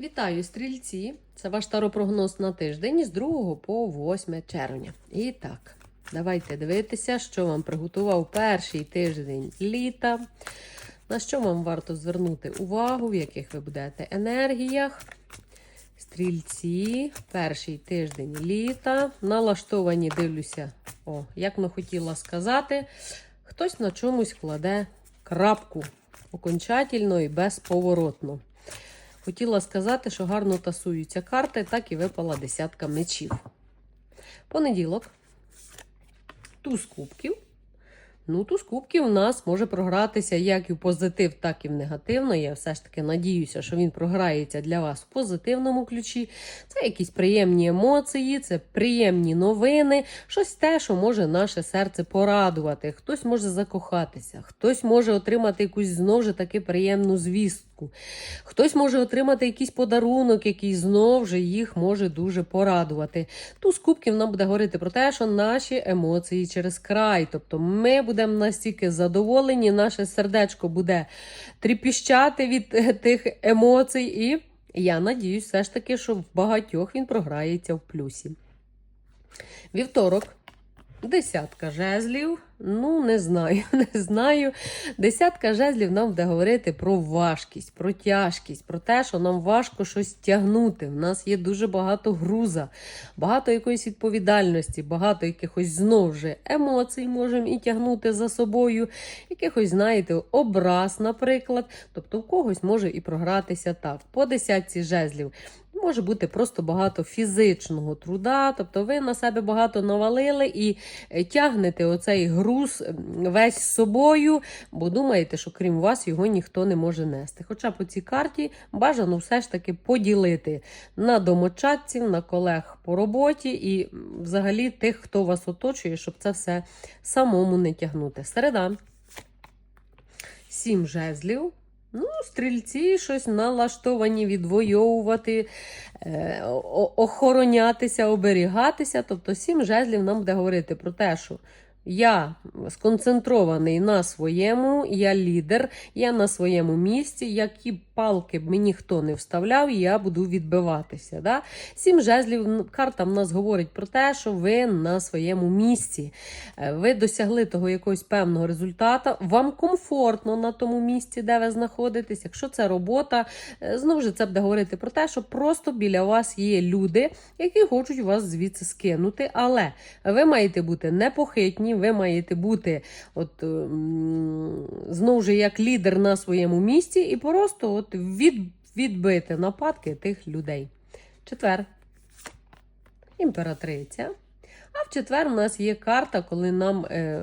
Вітаю, стрільці! Це ваш таропрогноз на тиждень з 2 по 8 червня. І так, давайте дивитися, що вам приготував перший тиждень літа. На що вам варто звернути увагу, в яких ви будете енергіях. Стрільці, перший тиждень літа. Налаштовані, дивлюся, о, як ми хотіла сказати, хтось на чомусь кладе крапку окончательно і безповоротно. Хотіла сказати, що гарно тасуються карти, так і випала десятка мечів. Понеділок. Туз кубків. Ну, туз кубків у нас може програтися як і в позитив, так і в негативно. Я все ж таки надіюся, що він програється для вас в позитивному ключі. Це якісь приємні емоції, це приємні новини, щось те, що може наше серце порадувати. Хтось може закохатися, хтось може отримати якусь знову ж таки приємну звістку. Хтось може отримати якийсь подарунок, який знову ж їх може дуже порадувати. Туз кубків нам буде говорити про те, що наші емоції через край. Тобто ми будемо настільки задоволені, наше сердечко буде тріпіщати від е, тих емоцій. І я надіюсь, все ж таки, що в багатьох він програється в плюсі. Вівторок. Десятка жезлів. Ну, не знаю, не знаю. Десятка жезлів нам буде говорити про важкість, про тяжкість, про те, що нам важко щось тягнути. У нас є дуже багато груза, багато якоїсь відповідальності, багато якихось знов же емоцій можемо і тягнути за собою, якихось, знаєте, образ, наприклад. Тобто, в когось може і програтися так. По десятці жезлів. Може бути просто багато фізичного труда, тобто ви на себе багато навалили і е, тягнете оцей груз весь з собою, бо думаєте, що крім вас його ніхто не може нести. Хоча по цій карті бажано все ж таки поділити на домочадців, на колег по роботі і взагалі тих, хто вас оточує, щоб це все самому не тягнути. Середа. Сім жезлів. Ну, стрільці щось налаштовані відвоювати, е, охоронятися, оберігатися. Тобто сім жезлів нам буде говорити про те, що я сконцентрований на своєму, я лідер, я на своєму місці, які палки б мені хто не вставляв, я буду відбиватися. Да? Сім жезлів карта в нас говорить про те, що ви на своєму місці. Е, Ви досягли того якогось певного результату. Вам комфортно на тому місці, де ви знаходитесь. Якщо це робота, е, знову ж це буде говорити про те, що просто біля вас є люди, які хочуть вас звідси скинути. Але ви маєте бути непохитні, ви маєте бути от, м, знову ж як лідер на своєму місці і просто от від, відбити нападки тих людей. Четвер. Імператриця. А в четвер у нас є карта, коли нам е,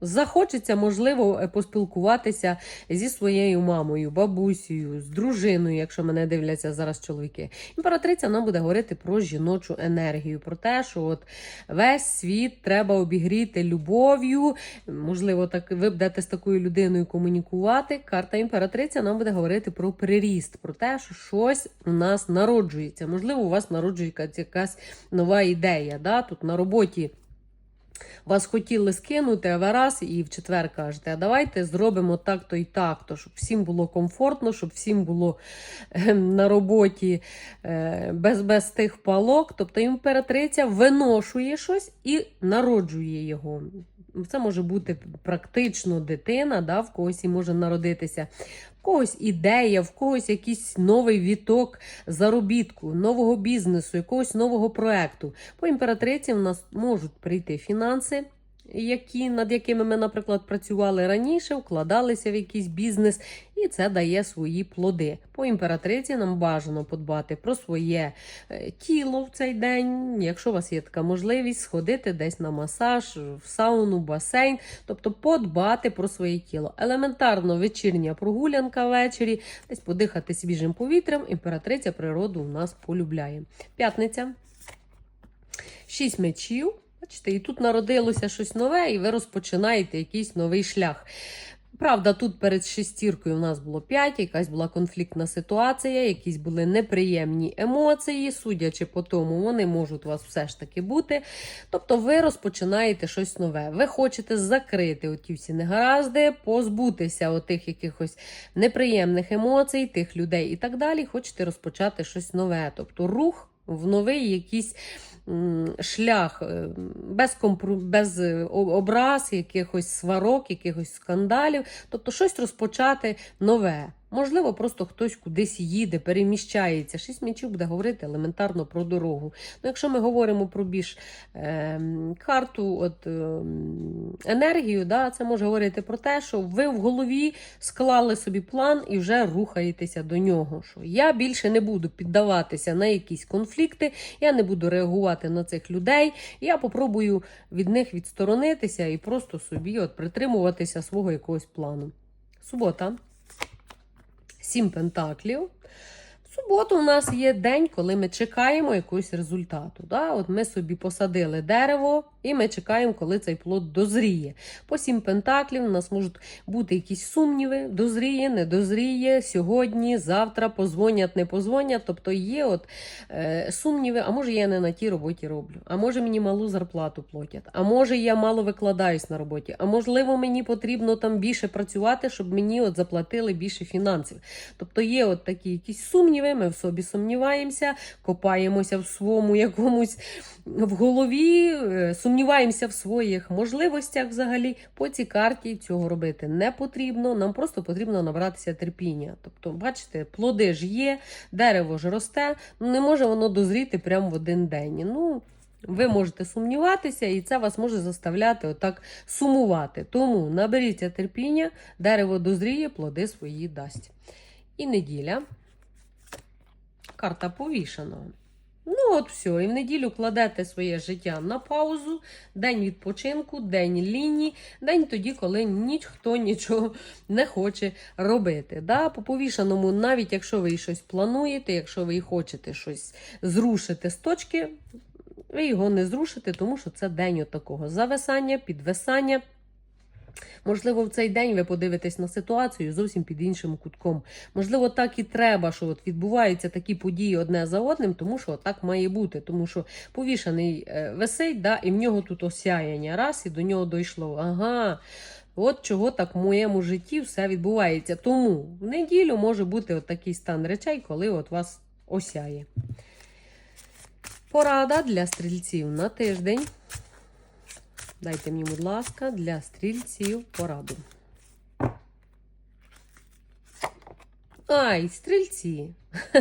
захочеться, можливо, е, поспілкуватися зі своєю мамою, бабусею, з дружиною, якщо мене дивляться зараз чоловіки. Імператриця нам буде говорити про жіночу енергію, про те, що от весь світ треба обігріти любов'ю. Можливо, так ви будете з такою людиною комунікувати. Карта імператриця нам буде говорити про приріст, про те, що щось у нас народжується. Можливо, у вас народжується якась нова ідея. Да? Тут на роботі. Вас хотіли скинути, а ви раз і в четвер кажете, а давайте зробимо так-то і так-то, щоб всім було комфортно, щоб всім було е, на роботі е, без, без тих палок. Тобто імператриця виношує щось і народжує його. Це може бути практично дитина, да, в когось і може народитися. В когось ідея, в когось якийсь новий віток заробітку, нового бізнесу, якогось нового проекту. По імператриці в нас можуть прийти фінанси, які, над якими ми, наприклад, працювали раніше, вкладалися в якийсь бізнес, і це дає свої плоди. По імператриці нам бажано подбати про своє е, тіло в цей день. Якщо у вас є така можливість, сходити десь на масаж, в сауну, басейн, тобто подбати про своє тіло. Елементарно вечірня прогулянка ввечері, десь подихати свіжим повітрям. Імператриця природу у нас полюбляє. П'ятниця. Шість мечів. Бачите, і тут народилося щось нове, і ви розпочинаєте якийсь новий шлях. Правда, тут перед шестіркою у нас було 5, якась була конфліктна ситуація, якісь були неприємні емоції, судячи по тому, вони можуть у вас все ж таки бути. Тобто ви розпочинаєте щось нове. Ви хочете закрити оті всі негаразди, позбутися отих якихось неприємних емоцій, тих людей і так далі. Хочете розпочати щось нове. Тобто рух в новий якийсь шлях е, без, компру... без е, образ, якихось сварок, якихось скандалів. Тобто щось розпочати нове. Можливо, просто хтось кудись їде, переміщається. Шість м'ячів буде говорити елементарно про дорогу. Ну, якщо ми говоримо про більш ем, карту от, ем, енергію, да, це може говорити про те, що ви в голові склали собі план і вже рухаєтеся до нього. Що я більше не буду піддаватися на якісь конфлікти, я не буду реагувати на цих людей. Я попробую від них відсторонитися і просто собі от притримуватися свого якогось плану. Субота. Сім пентаклів. В суботу у нас є день, коли ми чекаємо якогось результату. Да? От ми собі посадили дерево, і ми чекаємо, коли цей плод дозріє. По сім пентаклів у нас можуть бути якісь сумніви, дозріє, не дозріє, сьогодні, завтра, позвонять, не позвонять. Тобто є от, е, сумніви, а може я не на тій роботі роблю, а може мені малу зарплату платять, а може я мало викладаюсь на роботі, а можливо мені потрібно там більше працювати, щоб мені от заплатили більше фінансів. Тобто є от такі якісь сумніви, ми в собі сумніваємося, копаємося в своєму якомусь в голові, е, сумніваємося в своїх можливостях взагалі. По цій карті цього робити не потрібно. Нам просто потрібно набратися терпіння. Тобто, бачите, плоди ж є, дерево ж росте, ну не може воно дозріти прямо в один день. Ну, ви можете сумніватися, і це вас може заставляти отак сумувати. Тому наберіться терпіння, дерево дозріє, плоди свої дасть. І неділя. Карта повішеного. Ну, от все, і в неділю кладете своє життя на паузу, день відпочинку, день лінії, день тоді, коли ніхто нічого не хоче робити. Да? По повішаному, навіть якщо ви щось плануєте, якщо ви хочете щось зрушити з точки, ви його не зрушите, тому що це день от такого зависання, підвисання. Можливо, в цей день ви подивитесь на ситуацію зовсім під іншим кутком. Можливо, так і треба, що от відбуваються такі події одне за одним, тому що так має бути. Тому що повішаний е, висить, да, і в нього тут осяяння. Раз, і до нього дійшло. Ага. От чого так в моєму житті все відбувається. Тому в неділю може бути от такий стан речей, коли от вас осяє. Порада для стрільців на тиждень. Дайте мені, будь ласка, для стрільців пораду. Ай, стрільці.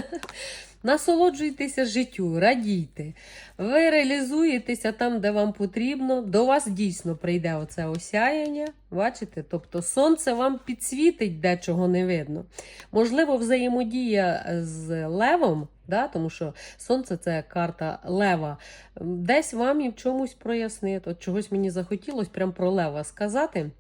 Насолоджуйтеся життю, радійте. Ви реалізуєтеся там, де вам потрібно. До вас дійсно прийде оце осяяння. Бачите? Тобто сонце вам підсвітить, де чого не видно. Можливо, взаємодія з левом, да, тому що сонце це карта лева. Десь вам і в чомусь прояснить. От чогось мені захотілося прям про лева сказати.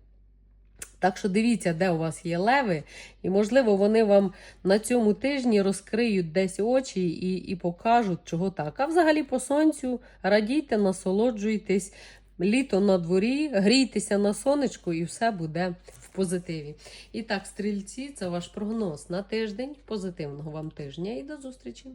Так що дивіться, де у вас є леви, і, можливо, вони вам на цьому тижні розкриють десь очі і, і покажуть, чого так. А взагалі по сонцю радійте, насолоджуйтесь, літо на дворі, грійтеся на сонечку і все буде в позитиві. І так, стрільці, це ваш прогноз на тиждень. Позитивного вам тижня і до зустрічі!